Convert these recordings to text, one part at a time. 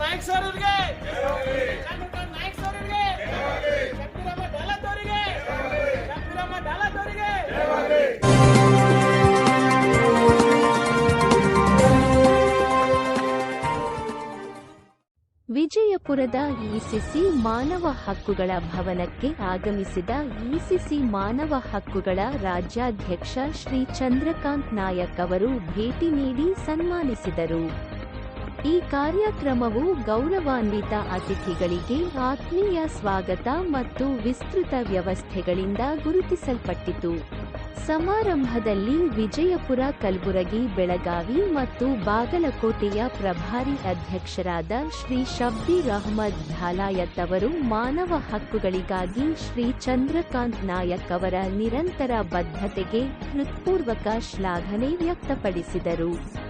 Naik sir Nayak sir ಅವರಿಗೆ ವಿಜಯಪುರದ ಇಸಿಸಿ ಮಾನವ ಹಕ್ಕುಗಳ ಭವನಕ್ಕೆ ಆಗಮಿಸಿದ ಇಸಿಸಿ ಮಾನವ ಹಕ್ಕುಗಳ ರಾಜ್ಯಾಧ್ಯಕ್ಷ ಶ್ರೀ ಚಂದ್ರಕಾಂತ್ ನಾಯಕ್ ಅವರು ಭೇಟಿ ನೀಡಿ ಸನ್ಮಾನಿಸಿದರು. ಈ ಕಾರ್ಯಕ್ರಮವು ಗೌರವಾನ್ವಿತ ಅತಿಥಿಗಳಿಗೆ ಆತ್ಮೀಯ ಸ್ವಾಗತ ಮತ್ತು ವಿಸ್ತೃತ ವ್ಯವಸ್ಥೆಗಳಿಂದ ಗುರುತಿಸಲ್ಪಟ್ಟಿತು. ಸಮಾರಂಭದಲ್ಲಿ ವಿಜಯಪುರ ಕಲಬುರಗಿ, ಬೆಳಗಾವಿ ಮತ್ತು ಬಾಗಲಕೋಟೆಯ ಪ್ರಭಾರಿ ಅಧ್ಯಕ್ಷರಾದ ಶ್ರೀ ಶಬ್ಬೀರ್ ಅಹ್ಮದ್ ಧಾಲಾಯತ್ ಅವರು ಮಾನವ ಹಕ್ಕುಗಳಿಗಾಗಿ ಶ್ರೀ ಚಂದ್ರಕಾಂತ್ ನಾಯಕ್ ಅವರ ನಿರಂತರ ಬದ್ಧತೆಗೆ ಹೃತ್ಪೂರ್ವಕ ಶ್ಲಾಘನೆ ವ್ಯಕ್ತಪಡಿಸಿದರು.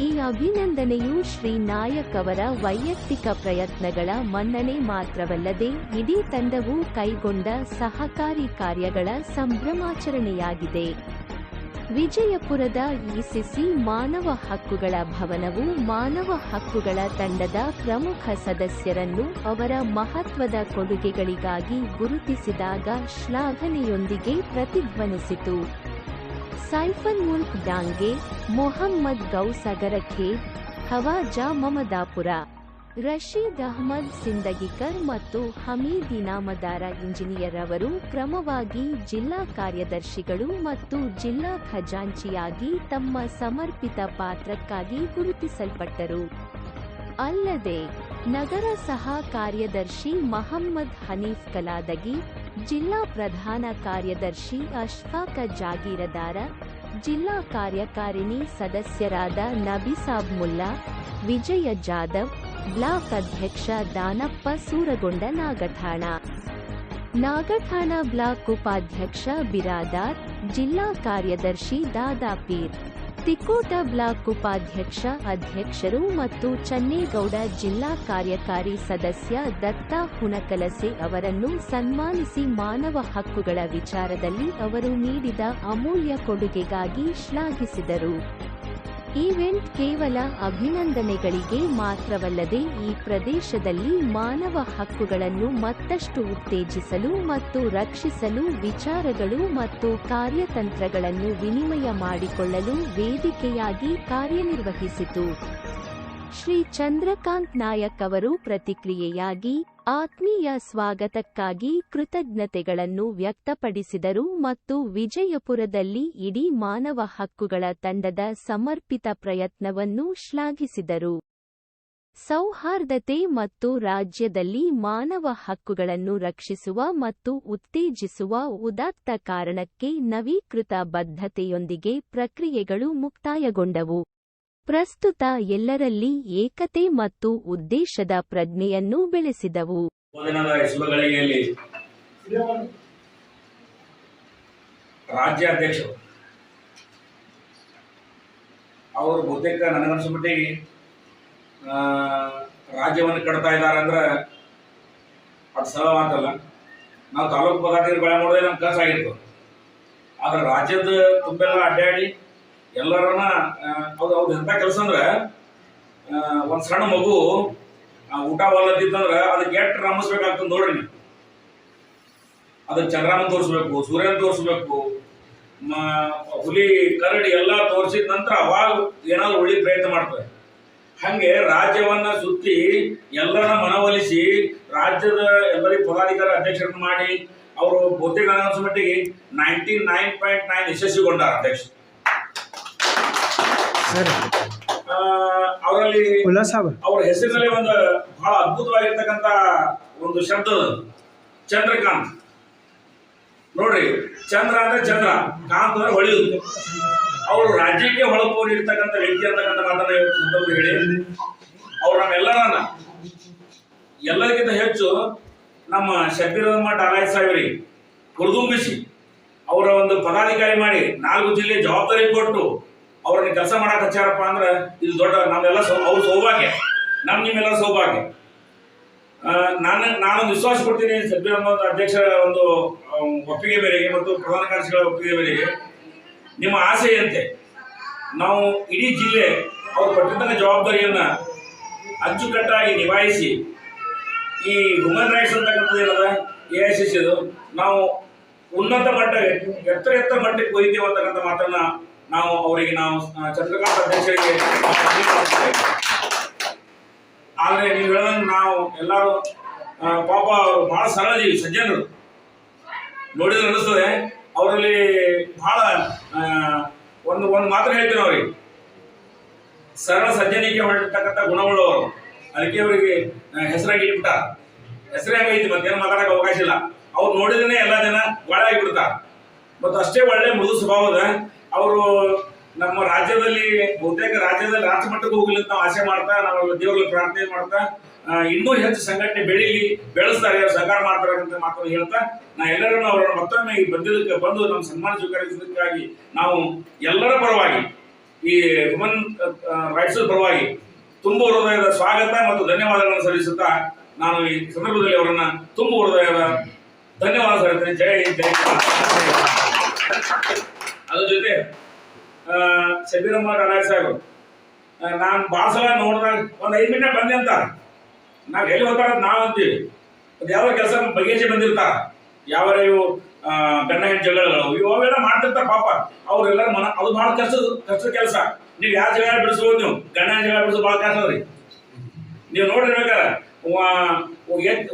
ಈ ಅಭಿನಂದನೆಯು ಶ್ರೀ ನಾಯಕ್ ಅವರ ವೈಯಕ್ತಿಕ ಪ್ರಯತ್ನಗಳ ಮನ್ನಣೆ ಮಾತ್ರವಲ್ಲದೆ ಇಡೀ ತಂಡವು ಕೈಗೊಂಡ ಸಹಕಾರಿ ಕಾರ್ಯಗಳ ಸಂಭ್ರಮಾಚರಣೆಯಾಗಿದೆ. ವಿಜಯಪುರದ ಇಸಿಸಿ ಮಾನವ ಹಕ್ಕುಗಳ ಭವನವು ಮಾನವ ಹಕ್ಕುಗಳ ತಂಡದ ಪ್ರಮುಖ ಸದಸ್ಯರನ್ನು ಅವರ ಮಹತ್ವದ ಕೊಡುಗೆಗಳಿಗಾಗಿ ಗುರುತಿಸಿದಾಗ ಶ್ಲಾಘನೆಯೊಂದಿಗೆ ಪ್ರತಿಧ್ವನಿಸಿತು. ಸೈಫನ್ ಮುಲ್ಕ್ ಡಾಂಗೆ ಮೊಹಮ್ಮದ್ ಗೌಸ್ ಹವಾಜಾ ಮಮದಾಪುರ. ರಶೀದ್ ಅಹ್ಮದ್ ಸಿಂದಗಿಕರ್ ಮತ್ತು ಹಮೀದ್ ಇನಾಮದಾರ ಇಂಜಿನಿಯರ್ ಅವರು ಕ್ರಮವಾಗಿ ಜಿಲ್ಲಾ ಕಾರ್ಯದರ್ಶಿಗಳು ಮತ್ತು ಜಿಲ್ಲಾ ಖಜಾಂಚಿಯಾಗಿ ತಮ್ಮ ಸಮರ್ಪಿತ ಪಾತ್ರಕ್ಕಾಗಿ ಗುರುತಿಸಲ್ಪಟ್ಟರು. ಅಲ್ಲದೆ ನಗರ ಸಹ ಕಾರ್ಯದರ್ಶಿ ಮಹಮ್ಮದ್ ಹನೀಫ್ ಕಲಾದಗಿ, ಜಿಲ್ಲಾ ಪ್ರಧಾನ ಕಾರ್ಯದರ್ಶಿ ಅಶ್ಫಾಕ ಜಾಗೀರದಾರ, ಜಿಲ್ಲಾ ಕಾರ್ಯಕಾರಿಣಿ ಸದಸ್ಯರಾದ ನಬಿಸಾಬ್ ಮುಲ್ಲಾ, ವಿಜಯ ಜಾಧವ್, ಬ್ಲಾಕ್ ಅಧ್ಯಕ್ಷ ದಾನಪ್ಪ ಸೂರಗೊಂಡ ನಾಗಠಾಣ. ನಾಗಠಾಣ ಬ್ಲಾಕ್ ಉಪಾಧ್ಯಕ್ಷ ಬಿರಾದಾರ್, ಜಿಲ್ಲಾ ಕಾರ್ಯದರ್ಶಿ ದಾದಾಪೀರ್. ತಿಕೋಟ ಬ್ಲಾಕ್ ಉಪಾಧ್ಯಕ್ಷ, ಅಧ್ಯಕ್ಷರು ಮತ್ತು ಚನ್ನೇಗೌಡ ಜಿಲ್ಲಾ ಕಾರ್ಯಕಾರಿ ಸದಸ್ಯ ದತ್ತ ಹುಣಕಲಸೆ ಅವರನ್ನು ಸನ್ಮಾನಿಸಿ ಮಾನವ ಹಕ್ಕುಗಳ ವಿಚಾರದಲ್ಲಿ ಅವರು ನೀಡಿದ ಅಮೂಲ್ಯ ಕೊಡುಗೆಗಾಗಿ ಶ್ಲಾಘಿಸಿದರು. ಈವೆಂಟ್ ಕೇವಲ ಅಭಿನಂದನೆಗಳಿಗೆ ಮಾತ್ರವಲ್ಲದೆ ಈ ಪ್ರದೇಶದಲ್ಲಿ ಮಾನವ ಹಕ್ಕುಗಳನ್ನು ಮತ್ತಷ್ಟು ಉತ್ತೇಜಿಸಲು ಮತ್ತು ರಕ್ಷಿಸಲು ವಿಚಾರಗಳು ಮತ್ತು ಕಾರ್ಯತಂತ್ರಗಳನ್ನು ವಿನಿಮಯ ಮಾಡಿಕೊಳ್ಳಲು ವೇದಿಕೆಯಾಗಿ ಕಾರ್ಯನಿರ್ವಹಿಸಿತು. ಶ್ರೀ ಚಂದ್ರಕಾಂತ್ ನಾಯಕ್ ಅವರು ಪ್ರತಿಕ್ರಿಯೆಯಾಗಿ, ಆತ್ಮೀಯ ಸ್ವಾಗತಕ್ಕಾಗಿ ಕೃತಜ್ಞತೆಗಳನ್ನು ವ್ಯಕ್ತಪಡಿಸಿದರು ಮತ್ತು ವಿಜಯಪುರದಲ್ಲಿ ಇಡೀ ಮಾನವ ಹಕ್ಕುಗಳ ತಂಡದ ಸಮರ್ಪಿತ ಪ್ರಯತ್ನವನ್ನು ಶ್ಲಾಘಿಸಿದರು. ಸೌಹಾರ್ದತೆ ಮತ್ತು ರಾಜ್ಯದಲ್ಲಿ ಮಾನವ ಹಕ್ಕುಗಳನ್ನು ರಕ್ಷಿಸುವ ಮತ್ತು ಉತ್ತೇಜಿಸುವ ಉದಾತ್ತ ಕಾರಣಕ್ಕೆ ನವೀಕೃತ ಬದ್ಧತೆಯೊಂದಿಗೆ ಪ್ರಕ್ರಿಯೆಗಳು ಮುಕ್ತಾಯಗೊಂಡವು. ಪ್ರಸ್ತುತ ಎಲ್ಲರಲ್ಲಿ ಏಕತೆ ಮತ್ತು ಉದ್ದೇಶದ ಪ್ರಜ್ಞೆಯನ್ನು ಬೆಳೆಸಿದವು. ರಾಜ್ಯಾಧ್ಯಕ್ಷರು ಅವರು ಬಹುತೇಕ ನನಗನ್ಸೋ ಮಟ್ಟಿಗೆ ಆ, ರಾಜ್ಯವನ್ನು ಕಟ್ತಾ ಇದ್ದಾರೆ ಅಂದ್ರೆ ಅದು ಸಲ ಮಾತಲ್ಲ. ನಾವು ತಾಲೂಕು ಪದಾಧಿಕಾರಿ ಬೆಳೆ ಮಾಡೋದೇ ಕಸ ಆಗಿತ್ತು ಆದ್ರೆ ರಾಜ್ಯದ ತುಂಬೆಲ್ಲ ಅಡ್ಡಾಡಿ ಎಲ್ಲರನ್ನ ಅವ್ರ ಅವ್ರ ಎಂಥ ಕೆಲಸ ಅಂದ್ರೆ ಒಂದ್ ಸಣ್ಣ ಮಗು ಊಟ ಒಲ್ಲದಿತ್ತಂದ್ರೆ ಅದಕ್ಕೆ ಎಷ್ಟು ರಮಿಸ್ಬೇಕಾಗ್ತದೆ ನೋಡ್ರಿ ನೀವು. ಅದಕ್ಕೆ ಚಂದ್ರಮನ್ ತೋರಿಸ್ಬೇಕು, ಸೂರ್ಯನ ತೋರಿಸ್ಬೇಕು ಹುಲಿ, ಕರಡಿ ಎಲ್ಲ ತೋರಿಸಿದ ನಂತರ ಅವಾಗ ಏನಾದ್ರು ಉಳಿ ಪ್ರಯತ್ನ ಮಾಡ್ತಾರೆ ಹಂಗೆ ರಾಜ್ಯವನ್ನ ಸುತ್ತಿ ಎಲ್ಲರನ್ನ ಮನವೊಲಿಸಿ ರಾಜ್ಯದ ಎಲ್ಲರಿಗೆ ಪದಾಧಿಕಾರಿ ಅಧ್ಯಕ್ಷರನ್ನ ಮಾಡಿ, ಅವರು ಬಹುತೇಕ ಅನ್ಸೋ ಮಟ್ಟಿಗೆ ನೈಂಟಿ ನೈನ್ ಪಾಯಿಂಟ್ ನೈನ್ ಯಶಸ್ವಿಗೊಂಡಾರ ಅಧ್ಯಕ್ಷ ಅವರಲ್ಲಿ ಅವ್ರ ಹೆಸರಿನಲ್ಲಿ ಒಂದು ಬಹಳ ಅದ್ಭುತವಾಗಿರ್ತಕ್ಕಂಥ ಒಂದು ಶಬ್ದ. ಚಂದ್ರಕಾಂತ್. ನೋಡ್ರಿ ಚಂದ್ರ ಅಂದ್ರೆ ಚಂದ್ರ ಕಾಂತ್ ಅಂದ್ರೆ ಹೊಳೆಯುದು. ಅವರು ರಾಜ್ಯಕ್ಕೆ ಹೊಳಪು ನೀಡ್ತಕ್ಕಂಥ ವ್ಯಕ್ತಿ ಅಂತಕ್ಕಂಥ ಮಾತನ್ನ ಸಂದರ್ಭ ಹೇಳಿ. ಅವ್ರು ನಮ್ಮೆಲ್ಲರನ್ನ ಎಲ್ಲರಿಗಿಂತ ಹೆಚ್ಚು ನಮ್ಮ ಶಬೀರಮ್ಮ ಡಾಲಾಯ್ ಸಾಹೇಬ್ರಿ ಕುರುದುಂಬಿಸಿ ಅವರ ಒಂದು ಪದಾಧಿಕಾರಿ ಮಾಡಿ ನಾಲ್ಕು ಜಿಲ್ಲೆ ಜವಾಬ್ದಾರಿ ಕೊಟ್ಟು ಅವ್ರನ್ನ ಕೆಲಸ ಮಾಡಕ್ ಹಚ್ಚಾರಪ್ಪ ಅಂದ್ರೆ ಇದು ದೊಡ್ಡ ನಮ್ಮೆಲ್ಲ ಸೌ, ಅವ್ರ ಸೌಭಾಗ್ಯ. ನಮ್ ನಿಮ್ಮೆಲ್ಲ ಸೌಭಾಗ್ಯ. ನಾನು ನಾನು ವಿಶ್ವಾಸ ಕೊಡ್ತೀನಿ ಸಭ್ಯ ಅಧ್ಯಕ್ಷರ ಒಂದು ಒಪ್ಪಿಗೆ ಮೇರೆಗೆ ಮತ್ತು ಪ್ರಧಾನ ಕಾರ್ಯದರ್ಶಿಗಳ ಒಪ್ಪಿಗೆ ಮೇರೆಗೆ. ನಿಮ್ಮ ಆಸೆಯಂತೆ ನಾವು ಇಡೀ ಜಿಲ್ಲೆ ಅವ್ರು ಕೊಟ್ಟಿದ್ದ ಜವಾಬ್ದಾರಿಯನ್ನ ಅಚ್ಚುಕಟ್ಟಾಗಿ ನಿಭಾಯಿಸಿ, ಈ ಹ್ಯೂಮನ್ ರೈಟ್ಸ್ ಅಂತಕ್ಕಂಥದ್ದು ಏನದ? ಎ ಐ ಸಿ ಸಿದು ನಾವು ಉನ್ನತ ಮಟ್ಟ ಎತ್ತರ ಎತ್ತರ ಮಟ್ಟಕ್ಕೆ ಒಯ್ತೀವಿ ಅಂತಕ್ಕಂಥ ಮಾತನ್ನ ನಾವು ಅವರಿಗೆ ನಾವು ಚಂದ್ರಕಾಂತ್ ಅಧ್ಯಕ್ಷರಿಗೆ. ಆದ್ರೆ ನೀವು ಹೇಳ್ದಂಗೆ ನಾವು ಎಲ್ಲರೂ ಪಾಪ ಅವರು ಬಹಳ ಸರಳ ಜೀವಿ, ಸಜ್ಜನರು. ನೋಡಿದ್ರೆ ಅನಿಸ್ತದೆ ಅವರಲ್ಲಿ ಬಹಳ ಒಂದು ಒಂದು ಮಾತ್ರ ಹೇಳ್ತೀನಿ ಅವ್ರಿಗೆ. ಸರಳ ಸಜ್ಜನಿಕೆ ಗುಣಗಳು ಅವರು. ಅದಕ್ಕೆ ಅವರಿಗೆ ಹೆಸರಾಗಿ ಇಟ್ಬಿಟ್ಟ. ಐತಿ, ಮತ್ತೇನು ಮಾತಾಡಕ್ಕೆ ಅವಕಾಶ ಇಲ್ಲ. ಅವ್ರು ನೋಡಿದ್ರೆ ಎಲ್ಲ ಜನ ಒಳ್ಳೆ ಆಗಿಬಿಡ್ತಾರೆ. ಮತ್ತು ಅಷ್ಟೇ ಒಳ್ಳೆ ಮೃದು ಸ್ವಭಾವದ ಅವರು ನಮ್ಮ ರಾಜ್ಯದಲ್ಲಿ, ಬಹುತೇಕ ರಾಜ್ಯದಲ್ಲಿ ರಾಷ್ಟ್ರ ಮಟ್ಟಕ್ಕೆ ಹೋಗ್ಲಿ ಅಂತ ನಾವು ಆಸೆ ಮಾಡ್ತಾ ನಾವು ದೇವರಲ್ಲಿ ಪ್ರಾರ್ಥನೆ ಮಾಡ್ತಾ ಇನ್ನೂ ಹೆಚ್ಚು ಸಂಘಟನೆ ಬೆಳೀಲಿ, ಬೆಳೆಸ್ತಾರೆ ಸಹಕಾರ ಮಾಡ್ತಾರೆ ಅಂತ ಮಾತನ್ನು ಹೇಳ್ತಾ, ನಾ ಎಲ್ಲರನ್ನು ಅವರನ್ನು ಮತ್ತೊಮ್ಮೆ ಈ ಬಂದಿದ್ದಕ್ಕೆ ಬಂದು ನಮ್ಮ ಸನ್ಮಾನ ಸ್ವೀಕರಿಸಿದ್ದಕ್ಕಾಗಿ ನಾವು ಎಲ್ಲರ ಪರವಾಗಿ, ಈ ಹ್ಯೂಮನ್ ರೈಟ್ಸ್ ಪರವಾಗಿ ತುಂಬ ಹೃದಯದ ಸ್ವಾಗತ ಮತ್ತು ಧನ್ಯವಾದಗಳನ್ನು ಸಲ್ಲಿಸುತ್ತಾ ನಾನು ಈ ಸಂದರ್ಭದಲ್ಲಿ ಅವರನ್ನ ತುಂಬ ಹೃದಯದ ಧನ್ಯವಾದ ಸಲ್ಲಿಸ್ತೇನೆ ಜೈ ಜೈ. ಅದ್ರ ಜೊತೆ ಶಬೀರಮ್ಮ ರಾಯ್ ಸಾಹೇಬರು ನಾನು ಭಾಳ ಸಲ ನೋಡಿದಾಗ ಒಂದು ಐದು ಮಿನಿಟ್ ಬಂದೆ ಅಂತ. ನಾವು ಎಲ್ಲಿ ಹೋಗ್ತಾರ ನಾವು ಅಂತೀವಿ. ಅದು ಯಾವ ಕೆಲಸ ಬಗೆಹರಿಸಿ ಬಂದಿರ್ತಾರ. ಯಾವ ಇವು ಗಂಡ ಹೆಣ್ಣು ಜಗಳಗಳು, ಇವು ಅವೆಲ್ಲ ಮಾಡ್ತಿರ್ತಾರ ಪಾಪ. ಅವ್ರೆಲ್ಲ ಮನ, ಅದು ಭಾಳ ಕಷ್ಟ ಕಷ್ಟದ ಕೆಲಸ. ನೀವು ಯಾವ ಜಗಳ ಬಿಡಿಸ್ಬೋದು ನೀವು? ಗಂಡ ಹೆಣ್ಣು ಜಗಳ ಬಿಡಿಸೋದು ಬಹಳ ಕಷ್ಟ ಅದ್ರಿ ನೀವು ನೋಡಿರ್ಬೇಕಾರ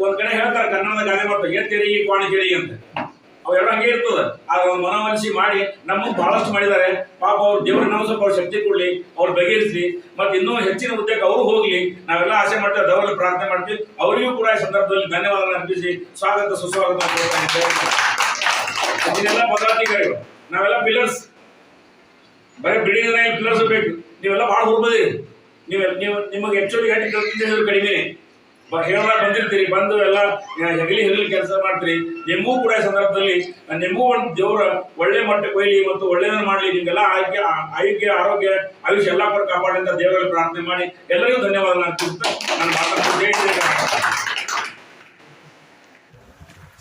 ಒಂದ್ ಕಡೆ ಹೇಳ್ತಾರೆ ಕನ್ನಡದ ಗಾದೆ ಮಾತು ಕೋಣ ಕೇಳಿ ಅಂತ. ಅವೆಲ್ಲ ಹಂಗೆ ಇರ್ತದ ಆಗ ಒಂದು ಮಾಡಿ ನಮಗೆ ಬಹಳಷ್ಟು ಮಾಡಿದ್ದಾರೆ. ಪಾಪ ಅವ್ರು ದೇವ್ರ ನಾವು ಸ್ವಲ್ಪ ಶಕ್ತಿ ಕೊಡ್ಲಿ, ಅವ್ರು ಬಗೆಹರಿಸಿ ಮತ್ತೆ ಇನ್ನೂ ಹೆಚ್ಚಿನ ಉದ್ಯೋಗ ಅವರು ಹೋಗ್ಲಿ, ನಾವೆಲ್ಲ ಆಸೆ ಮಾಡ್ತೇವೆ ದೇವರಲ್ಲಿ ಪ್ರಾರ್ಥನೆ ಮಾಡ್ತೀವಿ. ಅವರಿಗೂ ಕೂಡ ಈ ಸಂದರ್ಭದಲ್ಲಿ ಧನ್ಯವಾದಗಳನ್ನು ಅರ್ಪಿಸಿ ಸ್ವಾಗತ, ಸುಸ್ವಾಗತ. ಇದನ್ನೆಲ್ಲ ಪದಾಧಿಕಾರಿಗಳು ನಾವೆಲ್ಲ ಪಿಲ್ಲರ್ಸ್ ಬರೀ ಬಿಲ್ಡಿಂಗ್ ಪಿಲ್ಲರ್ಸ್ ಬೇಕು. ನೀವೆಲ್ಲ ಭಾಳ ಹುರ್ಬದಿರಿ. ನೀವು ನೀವು ನಿಮಗೆ ಹೆಚ್ಚು ಕಡಿಮೆ. ಹೇಳೋದಾಗ ಬಂದಿರ್ತೀರಿ, ಬಂದು ಎಲ್ಲ ಹೆಗಲಿ ಹೆಗಲಿ ಕೆಲಸ ಮಾಡ್ತೀರಿ. ನಿಮಗೂ ಕೂಡ ಸಂದರ್ಭದಲ್ಲಿ ನಿಮಗೂ ಒಂದು ದೇವರ ಒಳ್ಳೆ ಮಟ್ಟ ಕೊಯ್ಲಿ ಮತ್ತು ಒಳ್ಳೆಯದನ್ನು ಮಾಡಲಿ, ನಿಮಗೆಲ್ಲ ಆಯ್ಕೆ ಆಯ್ಕೆ ಆರೋಗ್ಯ, ಆಯುಷ್ಯ ಎಲ್ಲ ಕೂಡ ಕಾಪಾಡಿ ಅಂತ ದೇವರಲ್ಲಿ ಪ್ರಾರ್ಥನೆ ಮಾಡಿ. ಎಲ್ಲರಿಗೂ ಧನ್ಯವಾದ ನಾನು ಮಾತಾಡ್ತೀನಿ ಜೈ ಜೈ ಕರ್ನಾಟಕ.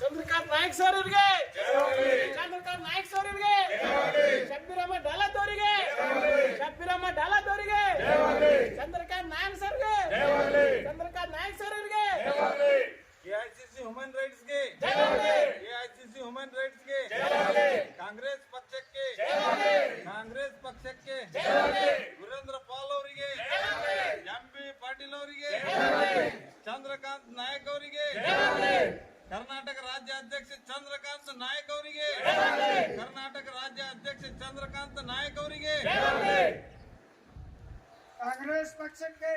ಚಂದ್ರಕಾಂತ್ ನಾಯಕ್ ಸರ್ ಅವ್ರಿಗೆ ಚಂದ್ರಕಾಂತ್ ನಾಯಕ್ ಸರ್ ಅವ್ರಿಗೆ ಶಬ್ಬಿರಮ್ಮ ಡಾಲತ್ ಅವರಿಗೆ ಶಬ್ಬಿರಮ್ಮ ಡಾಲತ್ ಅವರಿಗೆ ಚಂದ್ರಕಾಂತ್ ನಾಯಕ್ ಸರ್ಗೆ ಚಂದ್ರಕಾಂತ್ ನಾಯಕ್ ಸರ್ ಅವ್ರಿಗೆ ಎಐಸಿಸಿ ಹ್ಯೂಮನ್ ರೈಟ್ಸ್ಗೆ ಎಐಸಿಸಿ ಹ್ಯೂಮನ್ ರೈಟ್ಸ್ಗೆ ಕಾಂಗ್ರೆಸ್ ಪಕ್ಷಕ್ಕೆ ಕಾಂಗ್ರೆಸ್ ಪಕ್ಷಕ್ಕೆ ವೀರೇಂದ್ರ ಪಾಲ್ ಅವರಿಗೆ ಎಂ ಬಿ ಪಾಟೀಲ್ ಅವರಿಗೆ ಚಂದ್ರಕಾಂತ್ ನಾಯಕ್ ಅವರಿಗೆ ಕರ್ನಾಟಕ ರಾಜ್ಯ ಅಧ್ಯಕ್ಷ ಚಂದ್ರಕಾಂತ್ ನಾಯಕ್ ಅವರಿಗೆ ಕರ್ನಾಟಕ ರಾಜ್ಯ ಅಧ್ಯಕ್ಷ ಚಂದ್ರಕಾಂತ್ ನಾಯಕ್ ಅವರಿಗೆ ಕಾಂಗ್ರೆಸ್ ಪಕ್ಷಕ್ಕೆ